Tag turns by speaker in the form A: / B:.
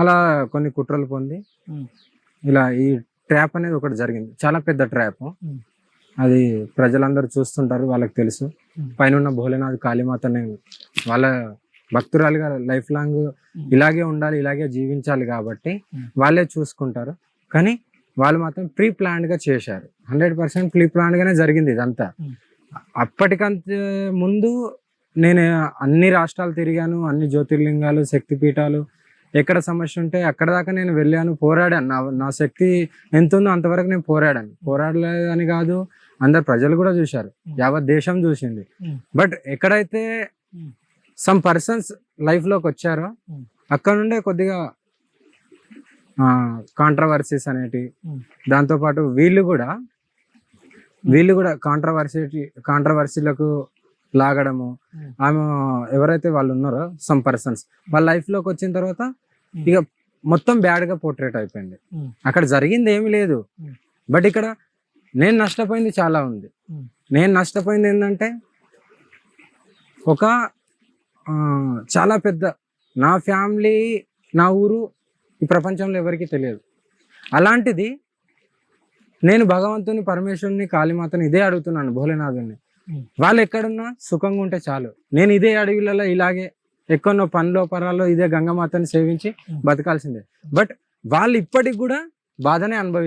A: అలా కొన్ని కుట్రలు పొంది. ఇలా ఈ ట్రాప్ అనేది ఒకటి జరిగింది చాలా పెద్ద ట్రాప్. అది ప్రజలందరూ చూస్తుంటారు వాళ్ళకి తెలుసు. పైన ఉన్న భోలేనాథ్ కాళీమాతని వాళ్ళ భక్తురాలుగా లైఫ్ లాంగ్ ఇలాగే ఉండాలి ఇలాగే జీవించాలి కాబట్టి. వాళ్ళే చూసుకుంటారు కానీ వాళ్ళు మాత్రం ప్రీ ప్లాన్డ్గా చేశారు హండ్రెడ్ పర్సెంట్ ప్రీ ప్లాన్డ్ గానే జరిగింది ఇదంతా. అప్పటికంత ముందు నేను అన్ని రాష్ట్రాలు తిరిగాను అన్ని జ్యోతిర్లింగాలు శక్తిపీఠాలు ఎక్కడ సమస్య ఉంటే అక్కడ దాకా నేను వెళ్ళాను పోరాడాను నా నా శక్తి ఎంత ఉందో అంతవరకు నేను పోరాడాను పోరాడలేదని కాదు అందరు ప్రజలు కూడా చూశారు యావత్ దేశం చూసింది. బట్ ఎక్కడైతే. సమ్ పర్సన్స్ లైఫ్లోకి వచ్చారో. అక్కడ నుండే కొద్దిగా కాంట్రవర్సీస్ అనేటి. దాంతోపాటు వీళ్ళు కూడా వీళ్ళు కూడా కాంట్రవర్సీ కాంట్రవర్సీలకు లాగడము. ఆమె ఎవరైతే వాళ్ళు ఉన్నారో సమ్ పర్సన్స్ వాళ్ళ లైఫ్లోకి వచ్చిన తర్వాత. ఇక మొత్తం బ్యాడ్గా పోర్ట్రేట్ అయిపోయింది. అక్కడ జరిగింది ఏమీ లేదు. బట్ ఇక్కడ నేను నష్టపోయింది చాలా ఉంది. నేను నష్టపోయింది ఏంటంటే ఒక చాలా పెద్ద నా ఫ్యామిలీ నా ఊరు ఈ ప్రపంచంలో ఎవరికీ తెలియదు అలాంటిది నేను భగవంతుని పరమేశ్వరుని కాళీమాతని ఇదే అడుగుతున్నాను భోలేనాథుని. వాళ్ళు ఎక్కడున్నా సుఖంగా ఉంటే చాలు నేను ఇదే అడవిలలో ఇలాగే ఎక్కడో పనిలో పరాల్లో ఇదే గంగమాతని సేవించి. బతకాల్సిందే బట్ వాళ్ళు ఇప్పటికి కూడా బాధనే అనుభవి